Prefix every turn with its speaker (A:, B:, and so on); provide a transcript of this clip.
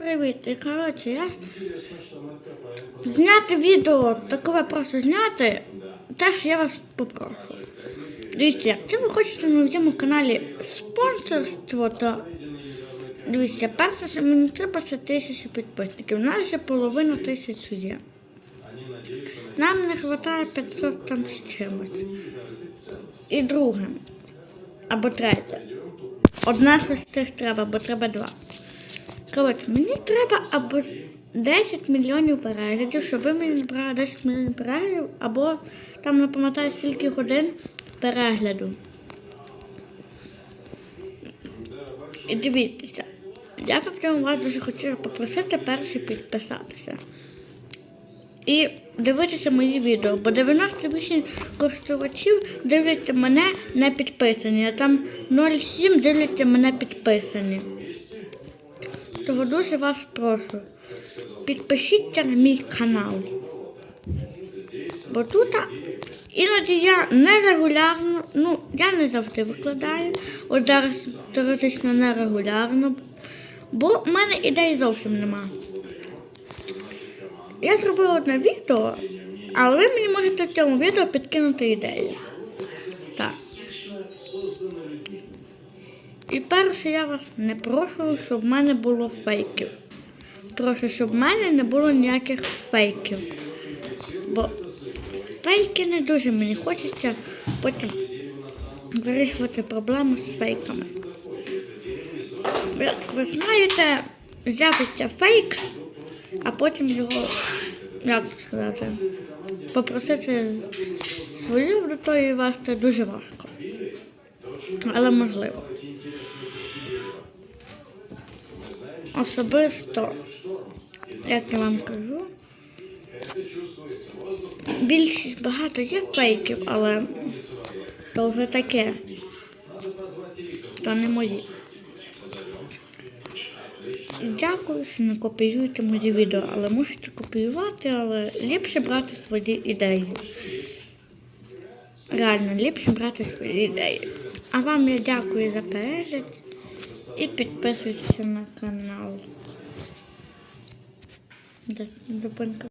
A: Привіт, і коротше, я зняти відео, таке просто зняти, теж я вас попрошу. Дивіться, якщо ви хочете на моєму каналі спонсорство, то дивіться, перше, що мені треба це тисяча підписників. У нас ще половина тисячі є. Нам не вистачає 500 там з чимось. І друге, або третє. Одна з цих треба, бо треба два. Коротше, мені треба або 10 мільйонів переглядів, щоб ви мені набрали 10 мільйонів переглядів, або там не пам'ятаю скільки годин перегляду. І дивіться, я в цьому вас дуже хотіла попросити перший підписатися. І дивитися мої відео, бо 98 користувачів дивляться мене не підписані, а там 0,7 дивляться мене підписані. Того дуже вас прошу. Підпишіться на мій канал. Бо тут іноді я нерегулярно, ну я не завжди викладаю. От зараз теоретично нерегулярно, бо в мене ідей зовсім нема. Я зробила одне відео, але ви мені можете в цьому відео підкинути ідеї. Так. І перше я вас не прошу, щоб в мене було фейків. Прошу, щоб в мене не було ніяких фейків. Бо фейки не дуже мені хочеться потім вирішувати проблеми з фейками. Як ви знаєте, з'явиться фейк, а потім його, як сказати, попросити свою аудиторію вести дуже важко. Але можливо. Особисто, як я вам кажу, більшість багато є фейків, але то вже таке. То не мої. Дякую, що не копіюєте мої відео, але можете копіювати, але ліпше брати свої ідеї. Реально, ліпше брати свої ідеї. А вам я дякую за перегляд і підписуйтесь на канал. До, Зупинка.